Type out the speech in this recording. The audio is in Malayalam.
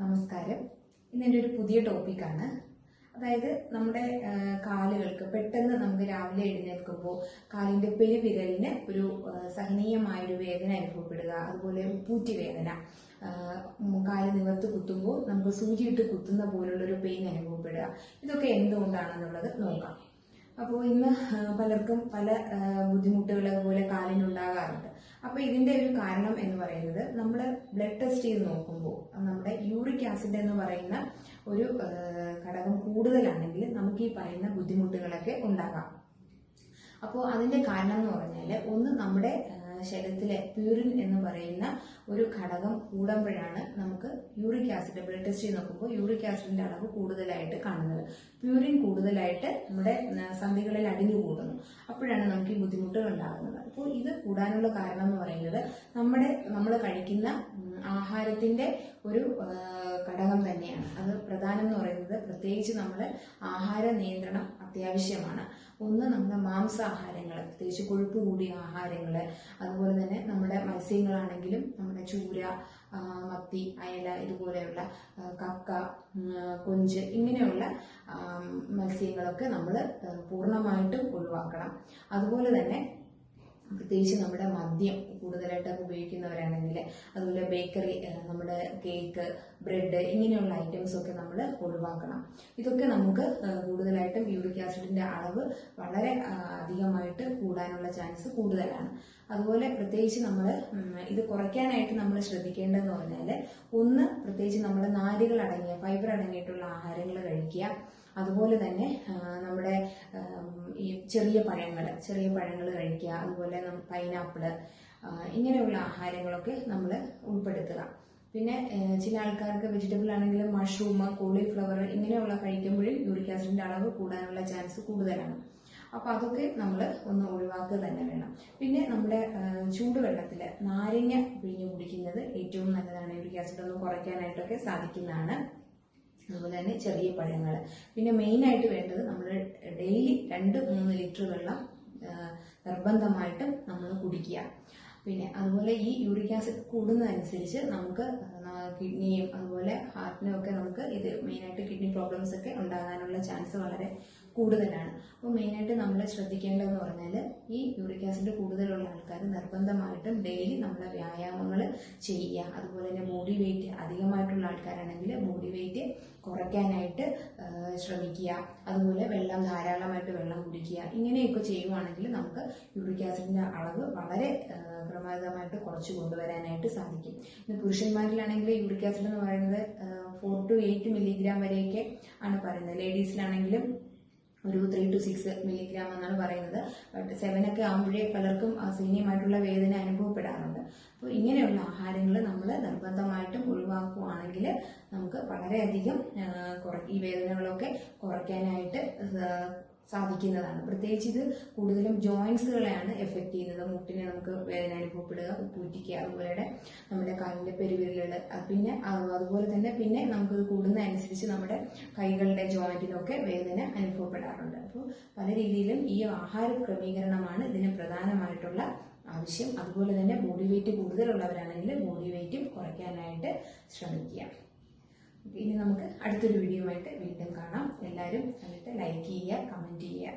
നമസ്കാരം. ഇന്ന് എന്റെ ഒരു പുതിയ ടോപ്പിക്കാണ് അതായത് നമ്മുടെ കാലുകൾക്ക് പെട്ടെന്ന് നമുക്ക് രാവിലെ എഴുന്നേൽക്കുമ്പോൾ കാലിന്റെ പെരുവിരലിന് ഒരു സഹനീയമായൊരു വേദന അനുഭവപ്പെടുക അതുപോലെ ഉപ്പൂറ്റി വേദന കാൽ നിവർത്ത് കുത്തുമ്പോൾ നമുക്ക് സൂചിയിട്ട് കുത്തുന്ന പോലുള്ളൊരു പെയിൻ അനുഭവപ്പെടുക. ഇതൊക്കെ എന്തുകൊണ്ടാണെന്നുള്ളത് നോക്കാം. അപ്പോൾ ഇന്ന് പലർക്കും പല ബുദ്ധിമുട്ടുകൾ അതുപോലെ കാലിനുണ്ടാകാറുണ്ട്. അപ്പോൾ ഇതിന്റെ ഒരു കാരണം എന്ന് പറയുന്നത് നമ്മൾ ബ്ലഡ് ടെസ്റ്റ് ചെയ്ത് നോക്കുമ്പോൾ നമ്മുടെ യൂറിക് ആസിഡ് എന്ന് പറയുന്ന ഒരു ഘടകം കൂടുതലാണെങ്കിൽ നമുക്ക് ഈ പറയുന്ന ബുദ്ധിമുട്ടുകളൊക്കെ ഉണ്ടാകാം. അപ്പോൾ അതിന്റെ കാരണം എന്ന് പറഞ്ഞാൽ ഒന്ന് നമ്മുടെ ശരീരത്തിലെ പ്യൂരിൻ എന്ന് പറയുന്ന ഒരു ഘടകം കൂടുമ്പോഴാണ് നമുക്ക് യൂറിക് ആസിഡ്. ബ്ലഡ് ടെസ്റ്റ് ചെയ്ത് നോക്കുമ്പോൾ യൂറിക് ആസിഡിന്റെ അളവ് കൂടുതലായിട്ട് കാണുന്നത്. പ്യൂരിൻ കൂടുതലായിട്ട് നമ്മുടെ സന്ധികളിൽ അടിഞ്ഞു കൂടുന്നു അപ്പോഴാണ് നമുക്ക് ഈ ബുദ്ധിമുട്ടുകൾ ഉണ്ടാകുന്നത്. അപ്പോൾ ഇത് കൂടാനുള്ള കാരണം എന്ന് പറയുന്നത് നമ്മുടെ നമ്മൾ കഴിക്കുന്ന ആഹാരത്തിന്റെ ഒരു ഘടകം തന്നെയാണ്. അത് പ്രധാനം എന്ന് പറയുന്നത് പ്രത്യേകിച്ച് നമ്മൾ ആഹാര നിയന്ത്രണം അത്യാവശ്യമാണ്. ഒന്ന് നമ്മുടെ മാംസാഹാരങ്ങൾ പ്രത്യേകിച്ച് കൊഴുപ്പ് കൂടിയ ആഹാരങ്ങൾ അതുപോലെ തന്നെ നമ്മുടെ മത്സ്യങ്ങളാണെങ്കിലും നമ്മുടെ ചൂര മത്തി അയല ഇതുപോലെയുള്ള കക്ക കൊഞ്ച് ഇങ്ങനെയുള്ള മത്സ്യങ്ങളൊക്കെ നമ്മൾ പൂർണമായിട്ടും ഒഴിവാക്കണം. അതുപോലെ തന്നെ പ്രത്യേകിച്ച് നമ്മുടെ മദ്യം കൂടുതലായിട്ടൊക്കെ ഉപയോഗിക്കുന്നവരാണെങ്കിൽ അതുപോലെ ബേക്കറി നമ്മുടെ കേക്ക് ബ്രെഡ് ഇങ്ങനെയുള്ള ഐറ്റംസ് ഒക്കെ നമ്മൾ ഒഴിവാക്കണം. ഇതൊക്കെ നമുക്ക് കൂടുതലായിട്ടും യൂറിക് ആസിഡിന്റെ അളവ് വളരെ അധികമായിട്ട് കൂടാനുള്ള ചാൻസ് കൂടുതലാണ്. അതുപോലെ പ്രത്യേകിച്ച് നമ്മൾ ഇത് കുറയ്ക്കാനായിട്ട് നമ്മൾ ശ്രദ്ധിക്കേണ്ടതെന്ന് പറഞ്ഞാൽ ഒന്ന് പ്രത്യേകിച്ച് നമ്മൾ നാരുകൾ അടങ്ങിയ ഫൈബർ അടങ്ങിയിട്ടുള്ള ആഹാരങ്ങൾ കഴിക്കുക. അതുപോലെ തന്നെ നമ്മുടെ ചെറിയ പഴങ്ങൾ ചെറിയ പഴങ്ങൾ കഴിക്കുക അതുപോലെ പൈനാപ്പിൾ ഇങ്ങനെയുള്ള ആഹാരങ്ങളൊക്കെ നമ്മൾ ഉൾപ്പെടുത്തുക. പിന്നെ ചില ആൾക്കാർക്ക് വെജിറ്റബിൾ ആണെങ്കിൽ മഷ്റൂം കോളിഫ്ലവർ ഇങ്ങനെയുള്ള കഴിക്കുമ്പോഴും യൂറിക് ആസിഡിന്റെ അളവ് കൂടാനുള്ള ചാൻസ് കൂടുതലാണ്. അപ്പോൾ അതൊക്കെ നമ്മൾ ഒന്ന് ഒഴിവാക്കുക തന്നെ വേണം. പിന്നെ നമ്മുടെ ചൂടുവെള്ളത്തിൽ നാരങ്ങ പിഴിഞ്ഞ് കുടിക്കുന്നത് ഏറ്റവും നല്ലതാണ്. യൂറിക് ആസിഡ് ഒന്ന് കുറയ്ക്കാനായിട്ടൊക്കെ സാധിക്കുന്നതാണ്. അതുപോലെ തന്നെ ചെറിയ പഴങ്ങൾ പിന്നെ മെയിനായിട്ട് വേണ്ടത് നമ്മൾ രണ്ട് മൂന്ന് ലിറ്റർ വെള്ളം നിർബന്ധമായിട്ട് നമ്മൾ കുടിക്കുക. പിന്നെ അതുപോലെ ഈ യൂറിക് ആസിഡ് കൂടുന്നതനുസരിച്ച് നമുക്ക് കിഡ്നിയും അതുപോലെ ഹാർട്ടിനും ഒക്കെ നമുക്ക് ഇത് മെയിനായിട്ട് കിഡ്നി പ്രോബ്ലംസ് ഒക്കെ ഉണ്ടാകാനുള്ള ചാൻസ് വളരെ കൂടുതലാണ്. അപ്പോൾ മെയിനായിട്ട് നമ്മൾ ശ്രദ്ധിക്കേണ്ടതെന്ന് പറഞ്ഞാൽ ഈ യൂറിക് ആസിഡ് കൂടുതലുള്ള ആൾക്കാർ നിർബന്ധമായിട്ടും ഡെയിലി നമ്മൾ വ്യായാമങ്ങൾ ചെയ്യുക. അതുപോലെ തന്നെ ബോഡി വെയിറ്റ് അധികമായിട്ടുള്ള ആൾക്കാരാണെങ്കിൽ ബോഡി വെയിറ്റ് കുറയ്ക്കാനായിട്ട് ശ്രമിക്കുക. അതുപോലെ വെള്ളം ധാരാളമായിട്ട് വെള്ളം കുടിക്കുക. ഇങ്ങനെയൊക്കെ ചെയ്യുവാണെങ്കിൽ നമുക്ക് യൂറിക് ആസിഡിന്റെ അളവ് വളരെ ക്രമാതീതമായിട്ട് കുറച്ച് കൊണ്ടുവരാനായിട്ട് സാധിക്കും. ഇന്ന് പുരുഷന്മാരിലാണെങ്കിൽ യൂറിക് ആസിഡ് എന്ന് പറയുന്നത് ഫോർ ടു എയ്റ്റ് മില്ലിഗ്രാം വരെയൊക്കെ ആണ് പറയുന്നത്. ലേഡീസിലാണെങ്കിലും ഒരു ത്രീ ടു സിക്സ് മില്ലിഗ്രാം എന്നാണ് പറയുന്നത്. ബട്ട് സെവനൊക്കെ ആകുമ്പോഴേ പലർക്കും അസഹനീയമായിട്ടുള്ള വേദന അനുഭവപ്പെടാറുണ്ട്. അപ്പോൾ ഇങ്ങനെയുള്ള ആഹാരങ്ങൾ നമ്മൾ നിർബന്ധമായിട്ടും ഒഴിവാക്കുകയാണെങ്കിൽ നമുക്ക് വളരെയധികം ഈ വേദനകളൊക്കെ കുറയ്ക്കാനായിട്ട് സാധിക്കുന്നതാണ്. പ്രത്യേകിച്ച് ഇത് കൂടുതലും ജോയിൻസുകളെയാണ് എഫക്റ്റ് ചെയ്യുന്നത്. മുട്ടിനെ നമുക്ക് വേദന അനുഭവപ്പെടുക പൂറ്റിക്കുക അതുപോലെ നമ്മുടെ കാലിന്റെ പെരുവിരലുകൾ പിന്നെ അതുപോലെ തന്നെ പിന്നെ നമുക്കിത് കൂടുന്നതനുസരിച്ച് നമ്മുടെ കൈകളുടെ ജോയിന്റിനൊക്കെ വേദന അനുഭവപ്പെടാറുണ്ട്. അപ്പോൾ പല രീതിയിലും ഈ ആഹാര ക്രമീകരണമാണ് ഇതിന് പ്രധാനമായിട്ടുള്ള ആവശ്യം. അതുപോലെ തന്നെ ബോഡി വെയിറ്റ് കൂടുതലുള്ളവരാണെങ്കിൽ ബോഡി വെയിറ്റും കുറയ്ക്കാനായിട്ട് ശ്രമിക്കുക. ഇനി നമുക്ക് അടുത്തൊരു വീഡിയോ ആയിട്ട് വീണ്ടും കാണാം. എല്ലാവരും കണ്ടിട്ട് ലൈക്ക് ചെയ്യുക കമന്റ് ചെയ്യുക.